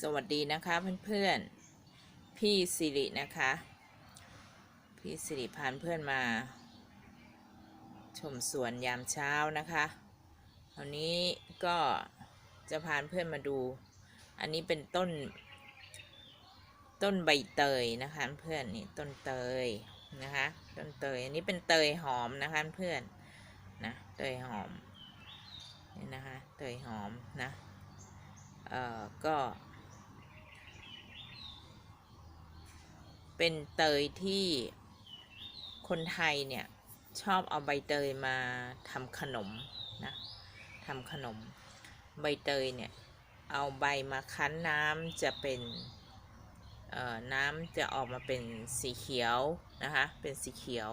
สวัสดีนะคะเพื่อนๆ พี่สิรินะคะ พี่สิริพานเพื่อนมา ชมสวนยามเช้านะคะวันนี้ก็จะพาเพื่อนมาดู อันนี้เป็นต้น ต้นใบเตยนะคะเพื่อนนี่ต้นเตยนะคะต้นเตยอันนี้เป็นเตยหอมนะคะเพื่อนนะเตยหอมนี่นะคะเตยหอมนะเอ่อก็ เป็นเตยที่คนไทยเนี่ยชอบเอาใบเตยมาทำขนมนะทำขนม ใบเตยเนี่ย เอาใบมาคั้นน้ำจะเป็นน้ำจะออกมาเป็นสีเขียวนะคะ เป็นสีเขียว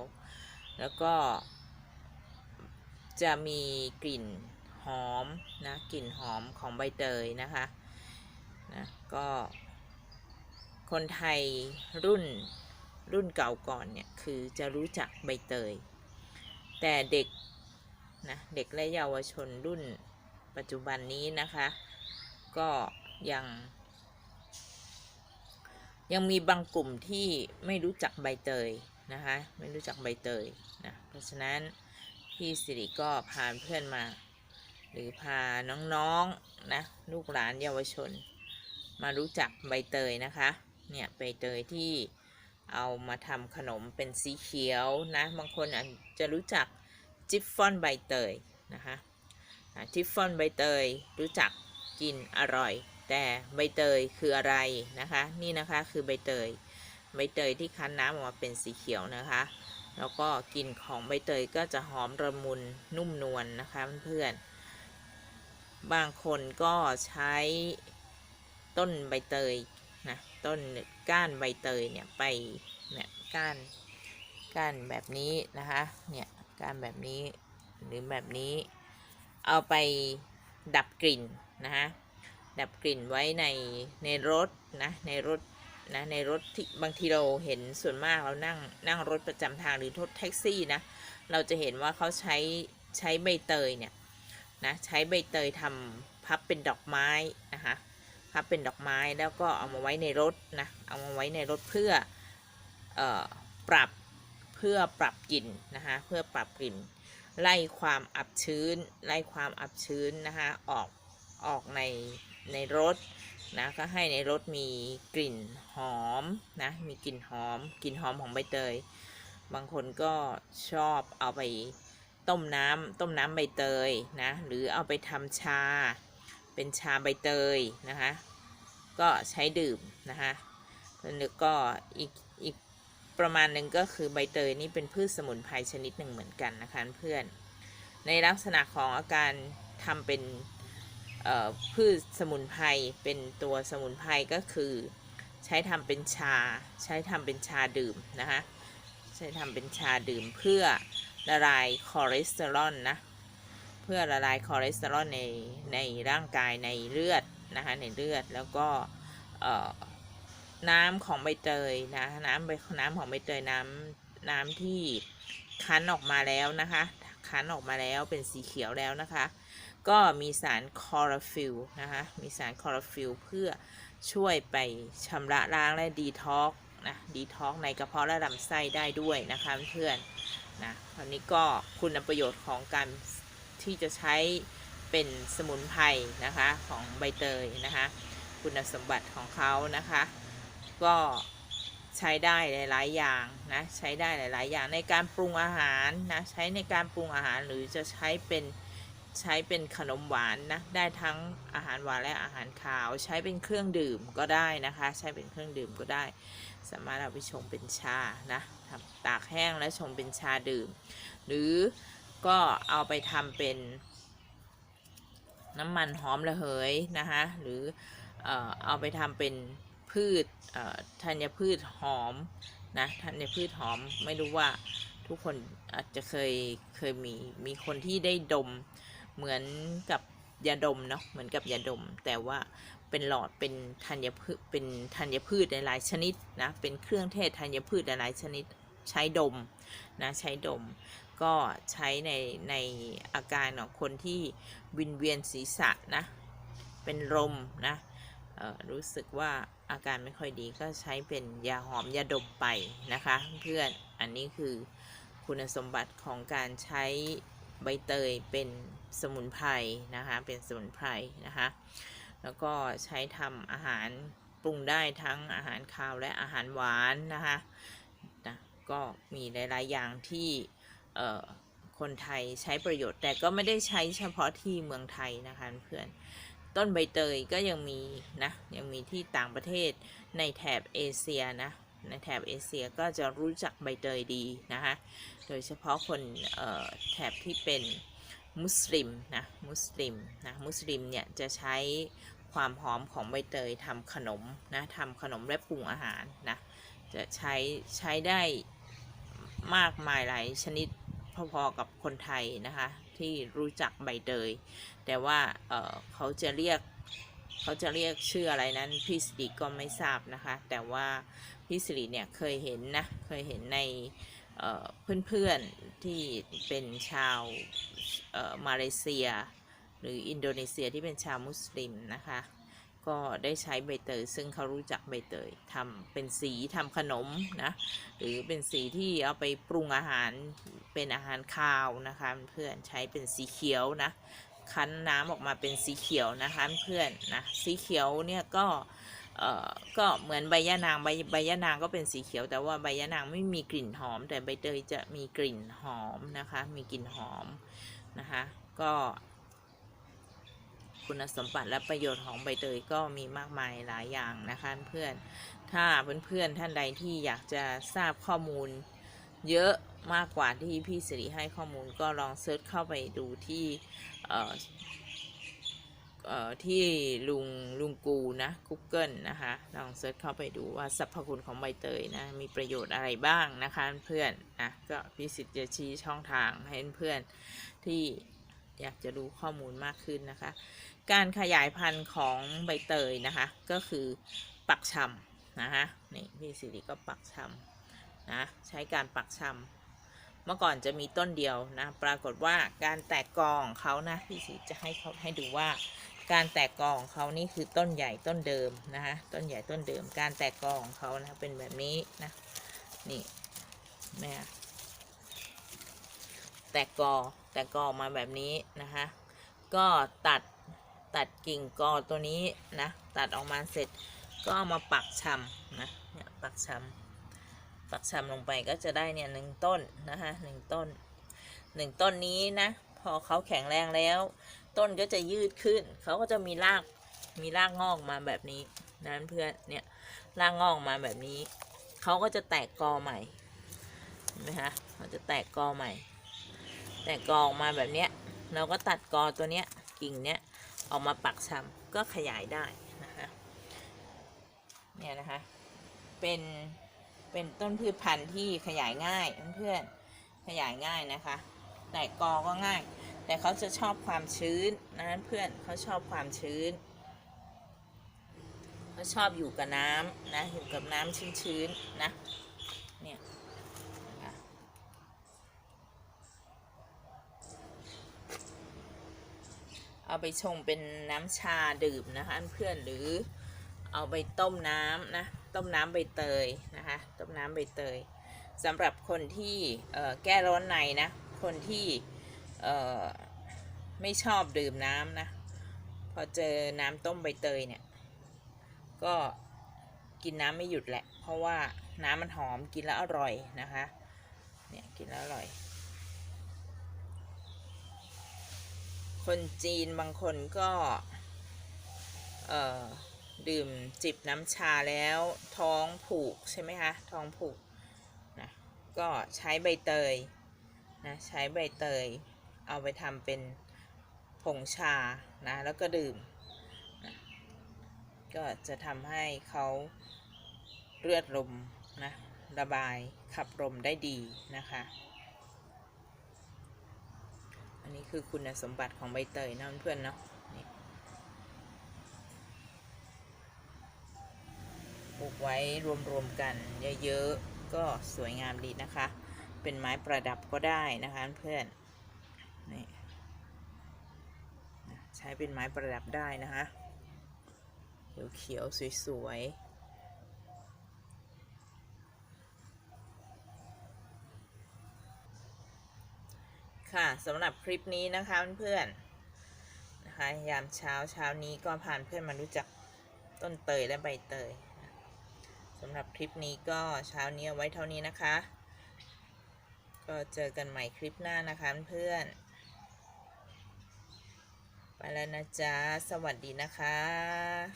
แล้วก็จะมีกลิ่นหอมนะ กลิ่นหอมของใบเตยนะคะ นะ ก็ คนไทยรุ่นรุ่นเก่าก่อนเนี่ย คือจะรู้จักใบเตย แต่เด็กนะเด็กและเยาวชนรุ่นปัจจุบันนี้นะคะ ก็ยัง ยังมีบางกลุ่มที่ไม่รู้จักใบเตยนะคะ ไม่รู้จักใบเตยนะเพราะฉะนั้นพี่สิริก็พาเพื่อนมา หรือพาน้องๆนะลูกหลานเยาวชน มารู้จักใบเตยนะคะ เนี่ยใบเตยที่เอามาทำขนมเป็นสีเขียวนะ บางคนอาจจะรู้จักจิฟฟ่อนใบเตยนะคะจิฟฟ่อนใบเตยรู้จักกินอร่อย แต่ใบเตยคืออะไรนะคะ นี่นะคะคือใบเตย ใบเตยที่คั้นน้ำออกมาเป็นสีเขียวนะคะ แล้วก็กลิ่นของใบเตยก็จะหอมระมุนนุ่มนวลนนะคะเพื่อนๆบางคนก็ใช้ต้นใบเตย นะต้นก้านใบเตยเนี่ยไปเนี่ยก้านก้านแบบนี้นะคะเนี่ยก้านแบบนี้หรือแบบนี้ เอาไปดับกลิ่นนะคะดับกลิ่นไว้ในในรถนะในรถนะในรถที่บางทีเราเห็นส่วนมากเรานั่งนั่งรถประจำทางหรือรถแท็กซี่นะเราจะเห็นว่าเขาใช้ใช้ใบเตยเนี่ยนะใช้ใบเตยทำพับเป็นดอกไม้นะคะ พับเป็นดอกไม้แล้วก็เอามาไว้ในรถนะเอามาไว้ในรถเพื่อเออปรับเพื่อปรับกลิ่นนะคะเพื่อปรับกลิ่น ไล่ความอับชื้น ไล่ความอับชื้นนะคะออกออกในในรถนะก็ให้ในรถมีกลิ่นหอมนะมีกลิ่นหอมกลิ่นหอมของใบเตย บางคนก็ชอบเอาไปต้มน้ำต้มน้ำใบเตยนะหรือเอาไปทำชา เป็นชาใบเตยนะคะ ก็ใช้ดื่มนะคะแล้วก็อีกอีกประมาณหนึ่งก็คือใบเตยนี่เป็นพืชสมุนไพรชนิดหนึ่งเหมือนกันนะคะเพื่อน ในลักษณะของอาการทำเป็นพืชสมุนไพรเป็นตัวสมุนไพรก็คือ ใช้ทำเป็นชา ใช้ทำเป็นชาดื่มนะคะใช้ทำเป็นชาดื่มเพื่อละลายคอเลสเตอรอลนะ พื่อละลายคอเลสเตอรอลในในร่างกายในเลือดนะคะในเลือดแล้วก็น้ำของใบเตยนะน้ำใบน้ำของใบเตยน้ำน้ำที่คั้นออกมาแล้วนะคะคั้นออกมาแล้วเป็นสีเขียวแล้วนะคะ ก็มีสารคอโรฟิลนะคะมีสารคอโรฟิลเพื่อช่วยไปชำระล้างและดีท็อกนะดีท็อกในกระเพาะและลำไส้ได้ด้วยนะคะเพื่อนนะคราวนี้ก็คุณประโยชน์ของการ ที่จะใช้เป็นสมุนไพรนะคะของใบเตยนะคะ คุณสมบัติของเขานะคะ ก็ใช้ได้หลาย ๆ อย่างนะใช้ได้หลาย ๆ อย่างในการปรุงอาหารนะใช้ในการปรุงอาหารหรือจะใช้เป็นใช้เป็นขนมหวานนะได้ทั้งอาหารหวานและอาหารขาว ใช้เป็นเครื่องดื่มก็ได้นะคะ ใช้เป็นเครื่องดื่มก็ได้ สามารถเอาไปชงเป็นชานะทำตากแห้งและชงเป็นชาดื่ม หรือ ก็เอาไปทำเป็นน้ำมันหอมระเหยนะคะหรือเอาไปทำเป็นพืชธัญพืชหอมนะธัญพืชหอมไม่รู้ว่าทุกคนอาจจะเคยเคยมีมีคนที่ได้ดมเหมือนกับยาดมเนาะเหมือนกับยาดม แต่ว่าเป็นหลอดเป็นธัญพืชเป็นธัญพืชหลายชนิดนะเป็นเครื่องเทศธัญพืชหลายชนิดใช้ดมนะใช้ดม ก็ใช้ในในอาการของคนที่วินเวียนศีรษะนะ เป็นลมนะรู้สึกว่าอาการไม่ค่อยดีก็ใช้เป็นยาหอมยาดมไปนะคะเพื่อนอันนี้คือคุณสมบัติของการใช้ใบเตยเป็นสมุนไพรนะคะ เป็นสมุนไพรนะคะ แล้วก็ใช้ทำอาหารปรุงได้ทั้งอาหารคาวและอาหารหวานนะคะนะก็มีหลาย ๆ อย่างที่ คนไทยใช้ประโยชน์ แต่ก็ไม่ได้ใช้เฉพาะที่เมืองไทยนะคะเพื่อนต้นใบเตยก็ยังมีนะยังมีที่ต่างประเทศในแถบเอเชียนะในแถบเอเชียก็จะรู้จักใบเตยดีนะคะโดยเฉพาะคนแถบที่เป็นมุสลิมนะมุสลิมนะมุสลิมเนี่ยจะใช้ความหอมของใบเตยทำขนมนะทำขนมและปรุงอาหารนะจะใช้ใช้ได้มากมายหลายชนิด พอๆกับคนไทยนะคะ ที่รู้จักใบเตยแต่ว่าเเขาจะเรียกเขาจะเรียกชื่ออะไรนั้นพี่สิริก็ไม่ทราบนะคะ แต่ว่าพี่สิริเนี่ยเคยเห็นนะเคยเห็นในเอ่อเพื่อนๆที่เป็นชาวมาเลเซีย หรืออินโดนีเซียที่เป็นชาวมุสลิมนะคะ ก็ได้ใช้ใบเตยซึ่งเขารู้จักใบเตยทำเป็นสีทำขนมนะหรือเป็นสีที่เอาไปปรุงอาหาร เป็นอาหารคาวนะคะเพื่อนใช้เป็นสีเขียวนะ คั้นน้ำออกมาเป็นสีเขียวนะคะเพื่อนนะสีเขียวเนี่ยก็เอ่อก็เหมือนใบยะนางใบใบยะนางก็เป็นสีเขียว แต่ว่าใบยะนางไม่มีกลิ่นหอม แต่ใบเตยจะมีกลิ่นหอมนะคะ มีกลิ่นหอมนะคะก็คุณสมบัติและประโยชน์ของใบเตยก็มีมากมายหลายอย่างนะคะเพื่อน ถ้าเพื่อนๆท่านใดที่อยากจะทราบข้อมูลเยอะ มากกว่าที่พี่สิริให้ข้อมูลก็ลองเซิร์ชเข้าไปดูที่ที่ลุงลุงกูนะ Google นะคะลองเซิร์ชเข้าไปดูว่าสรรพคุณของใบเตยนะมีประโยชน์อะไรบ้างนะคะเพื่อนนะก็พี่สิทธิ์จะชี้ช่องทางให้เพื่อนที่อยากจะรู้ข้อมูลมากขึ้นนะคะ การขยายพันธุ์ของใบเตยนะคะ ก็คือปักชำนะคะนี่พี่สิริก็ปักชำนะใช้การปักชำ มื่อก่อนจะมีต้นเดียวนะ ปรากฏว่าการแตกกอของเขานะพี่สีจะให้เขาให้ดูว่า การแตกกอของเขานี่คือต้นใหญ่ต้นเดิมนะคะต้นใหญ่ต้นเดิม การแตกกอของเขานะเป็นแบบนี้นะนี่แม่แตกกอแตกกอออกมาแบบนี้นะคะก็ตัดตัดกิ่งกอตัวนี้นะตัดออกมาเสร็จก็เอามาปักชำนะเนี่ยปักชำ ปักชำลงไปก็จะได้เนี่ยหนึ่งต้นนะคะหนึ่งต้นหนึ่งต้นนี้นะ พอเขาแข็งแรงแล้ว ต้นก็จะยืดขึ้น เขาก็จะมีรากมีรากงอกมาแบบนี้นะเพื่อนเนี่ยรากงอกมาแบบนี้ เขาก็จะแตกกอใหม่เห็นไหมคะเขาจะแตกกอใหม่ แตกกอออกมาแบบเนี้ยเราก็ตัดกอตัวเนี้ยกิ่งเนี้ยออกมาปักชำก็ขยายได้นะคะเนี่ยนะคะเป็น เป็นต้นพืชพันธุ์ที่ขยายง่ายเพื่อนๆขยายง่ายนะคะ แต่กอก็ง่าย แต่เขาจะชอบความชื้นนะเพื่อนเขาชอบความชื้นเขาชอบอยู่กับน้ำนะอยู่กับน้ำชื้นๆนะเนี่ยเอาไปชงเป็นน้ำชาดื่มนะคะเพื่อนหรือ เอาไปต้มน้ำนะ ต้มน้ำใบเตยนะคะ ต้มน้ำใบเตยสำหรับคนที่แก้ร้อนในนะ คนที่ไม่ชอบดื่มน้ำนะ พอเจอน้ำต้มใบเตยเนี่ย ก็กินน้ำไม่หยุดแหละ เพราะว่าน้ำมันหอมกินแล้วอร่อยนะคะ เนี่ยกินแล้วอร่อย คนจีนบางคนก็ เอ่อ ดื่มจิบน้ำชาแล้วท้องผูกใช่ไหมคะท้องผูกนะก็ใช้ใบเตยนะใช้ใบเตย เอาไปทำเป็นผงชานะแล้วก็ดื่มนะก็จะทำให้เขาเลือดลมนะระบายขับลมได้ดีนะคะอันนี้คือคุณสมบัติของใบเตยนะเพื่อนเนาะ ปลูกไว้รวมๆกันเยอะๆ ก็สวยงามดีนะคะ เป็นไม้ประดับก็ได้นะคะเพื่อนนี่ใช้เป็นไม้ประดับได้นะคะเขียวๆสวยๆค่ะสำหรับคลิปนี้นะคะเพื่อนๆนะคะยามเช้าเช้านี้ก็พานเพื่อนมารู้จักต้นเตยและใบเตย สำหรับคลิปนี้ก็เช้านี้ไว้เท่านี้นะคะ ก็เจอกันใหม่คลิปหน้านะคะเพื่อนไปแล้วนะจ๊ะ สวัสดีนะคะ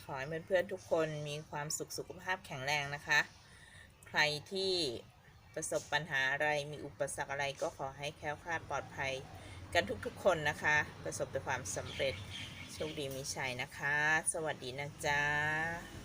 ขอให้เพื่อนๆทุกคนมีความสุขสุขภาพแข็งแรงนะคะ ใครที่ประสบปัญหาอะไร มีอุปสรรคอะไรก็ขอให้แคล้วคลาดปลอดภัยกันทุกๆคนนะคะ ประสบแต่ความสำเร็จ โชคดีมีชัยนะคะ สวัสดีนะจ๊ะ